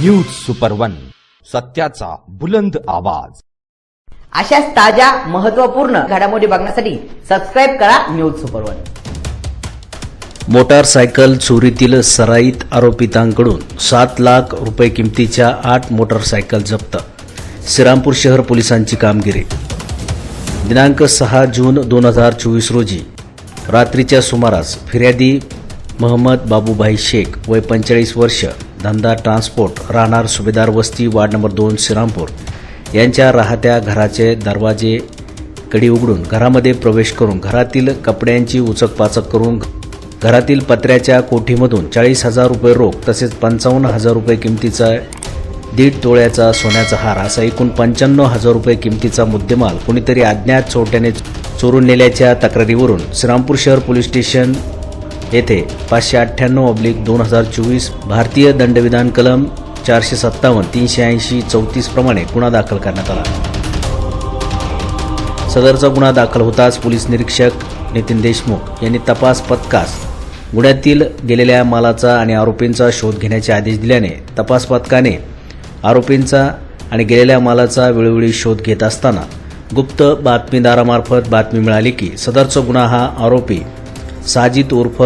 News super one सत्याचा बुलंद आवाज. अशाच ताज्या महत्त्वपूर्ण घडामोडी बघण्यासाठी सबस्क्राईब करा न्यूज सुपर वन मोटारसायकल चोरीतील सराईत आरोपितांकडून सात लाख रुपये किमतीच्या आठ मोटारसायकल जप्त. श्रीरामपूर शहर पोलिसांची कामगिरी. दिनांक सहा जून दोन हजार चोवीस रोजी रात्रीच्या सुमारास फिर्यादी मोहम्मद बाबूभाई शेख वय पंचेचाळीस वर्ष धंदा ट्रान्सपोर्ट राहणार सुभेदार वस्ती वार्ड नंबर दोन श्रीरामपूर. यांच्या राहत्या घराचे दरवाजे कडी उघडून घरामध्ये प्रवेश करून घरातील कपड्यांची उचकपाचक करून घरातील पत्र्याच्या कोठीमधून चाळीस हजार रुपये रोख तसेच पंचावन्न हजार रुपये किमतीचा दीड तोळ्याचा सोन्याचा हार असा एकूण पंच्याण्णव हजार रुपये किमतीचा मुद्देमाल कुणीतरी अज्ञात चोरट्याने चोरून नेल्याच्या तक्रारीवरून श्रीरामपूर शहर पोलीस स्टेशन येथे पाचशे अठ्ठ्याण्णव ऑब्लिक दोन हजार चोवीस भारतीय दंडविधान कलम चारशे सत्तावन्न तीनशे ऐंशी चौतीस प्रमाणे गुन्हा दाखल करण्यात आला. सदरचा गुन्हा दाखल होताच पोलीस निरीक्षक नितीन देशमुख यांनी तपास पथकास गुन्ह्यातील गेलेल्या मालाचा आणि आरोपींचा शोध घेण्याचे आदेश दिल्याने तपास पथकाने आरोपींचा आणि गेलेल्या मालाचा वेळोवेळी शोध घेत असताना गुप्त बातमीदारामार्फत बातमी मिळाली की सदरचा गुन्हा हा आरोपी साजिद उर्फ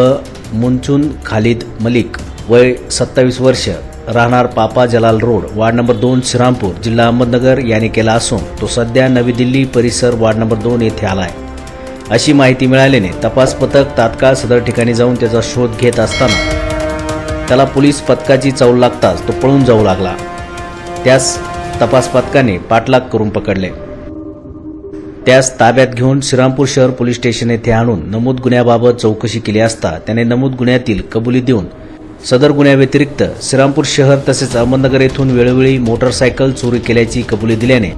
मुंचून खालिद मलिक वय सत्तावीस वर्ष राहणार Papa Jalal road ward number दोन श्रीरामपूर जिल्हा अहमदनगर याने केला असून तो सध्या नवी दिल्ली परिसर वार्ड नंबर दोन येथे आला आहे अशी माहिती मिळाल्याने तपास पथक तात्काळ सदर ठिकाणी जाऊन त्याचा शोध घेत असताना त्याला पोलीस पथकाची चौल लागताच तो पळून जाऊ लागला. त्यास तपास पथकाने पाठलाग करून पकडले. त्यास ताब्यात घेऊन श्रीरामपूर शहर पोलीस स्टेशन येथे आणून नमूद गुन्ह्याबाबत चौकशी केली असता त्याने नमूद गुन्ह्यातील कबुली देऊन सदर गुन्ह्याव्यतिरिक्त श्रीरामपूर शहर तसेच अहमदनगर येथून वेळोवेळी मोटरसायकल चोरी केल्याची कबुली दिल्याने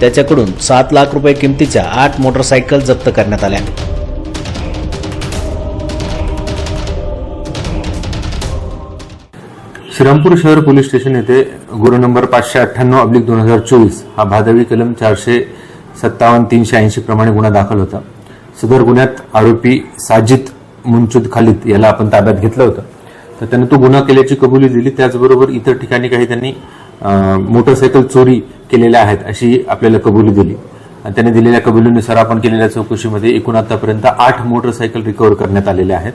त्याच्याकडून सात लाख रुपये किमतीच्या आठ मोटरसायकल जप्त करण्यात आल्या. श्रीरामपूर शहर पोलीस स्टेशन येथे गुन्हा नंबर पाचशे अठ्ठ्याण्णव अब्लिक दोन हजार चोवीस हा भादवी कलम चारशे सत्तावन्न तीनशे ऐंशी प्रमाणे गुन्हा दाखल होता. सदर गुन्ह्यात आरोपी साजिद मुंचुद खालिद याला आपण ताब्यात घेतलं होतं. तर त्याने तो गुन्हा केल्याची कबुली दिली. त्याचबरोबर इतर ठिकाणी काही त्यांनी मोटरसायकल चोरी केलेल्या आहेत अशी आपल्याला कबुली दिली. आणि त्याने दिलेल्या कबुलीनुसार आपण केलेल्या चौकशीमध्ये एकूण आतापर्यंत आठ मोटरसायकल रिकव्हर करण्यात आलेल्या आहेत.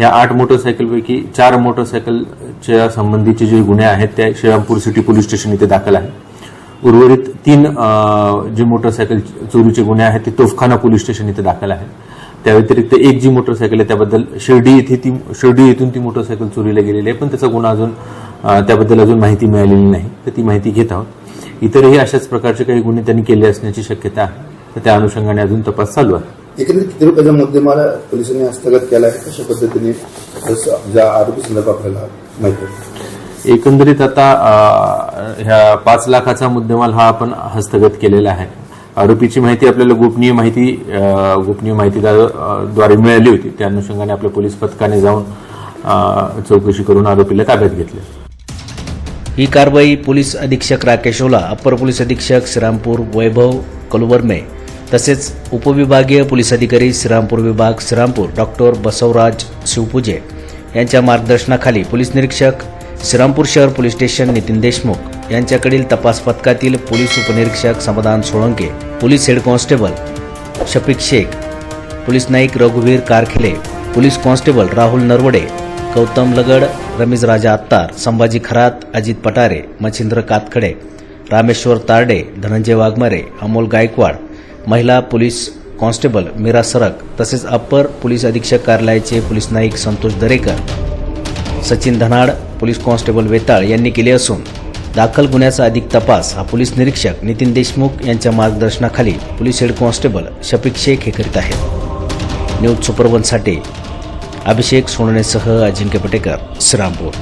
या आठ मोटरसायकलपैकी चार मोटरसायकलच्या संबंधीचे जे गुन्हे आहेत ते श्रीरामपूर सिटी पोलीस स्टेशन इथे दाखल आहे उर्वरित तीन जे मोटरसायकल चोरीचे गुन्हे आहेत ते तोफखाना पोलीस स्टेशन इथे दाखल आहे त्या व्यतिरिक्त एक जी मोटरसायकल आहे त्याबद्दल शिर्डी येथे ती शिर्डी येथून ती मोटरसायकल चोरीला गेलेली आहे पण त्याचा गुन्हा अजून त्याबद्दल अजून माहिती मिळालेली नाही. तर ती माहिती घेत आहोत. इतरही अशाच प्रकारचे काही गुन्हे त्यांनी केले असण्याची शक्यता आहे. तर त्या अनुषंगाने अजून तपास चालू आहे. एकंदरीत किती रुपयाचा मुद्देमाला पोलिसांनी हस्तगत केला आहे? कशा पद्धतीने? आरोपी संदर्भात आपल्याला माहिती एकंदरीत आता ह्या पाच लाखाचा मुद्देमाल हा आपण हस्तगत केलेला आहे. आरोपीची माहिती आपल्याला गोपनीय माहिती गोपनीय माहिती द्वारे मिळाली होती. त्या अनुषंगाने आपल्या पोलीस पथकाने जाऊन चौकशी करून आरोपीला ताब्यात घेतले. ही कारवाई पोलीस अधीक्षक राकेश ओला अप्पर पोलीस अधीक्षक श्रीरामपूर वैभव कलवर्मे तसेच उपविभागीय पोलीस अधिकारी श्रीरामपूर विभाग श्रीरामपूर डॉक्टर बसवराज शिवपूजे यांच्या मार्गदर्शनाखाली पोलीस निरीक्षक श्रीरामपूर शहर पोलीस स्टेशन नितीन देशमुख यांच्याकडील तपास पथकातील पोलीस उपनिरीक्षक Samadhan Solanke police head constable Shafiq Shaikh police Naik रघुवीर कारखिले पोलीस कॉन्स्टेबल राहुल नरवडे गौतम लगड रमेश राजा अत्तार संभाजी खरात अजित पटारे मच्छिंद्र कातखडे रामेश्वर तारडे धनंजय वाघमारे अमोल गायकवाड महिला पोलीस कॉन्स्टेबल मीरा सरक तसेच अप्पर पोलीस अधीक्षक कार्यालयाचे police Naik Santosh Darekar Sachin Dhanad police constable Vetal यांनी केले असून दाखल गुन्ह्याचा अधिक तपास हा पोलीस निरीक्षक नितीन देशमुख यांच्या मार्गदर्शनाखाली police head constable Shafiq Shaikh हे करीत आहेत. न्यूज सुपरवनसाठी अभिषेक सोनणेसह अजिंक्य पटेकर श्रीरामपूर.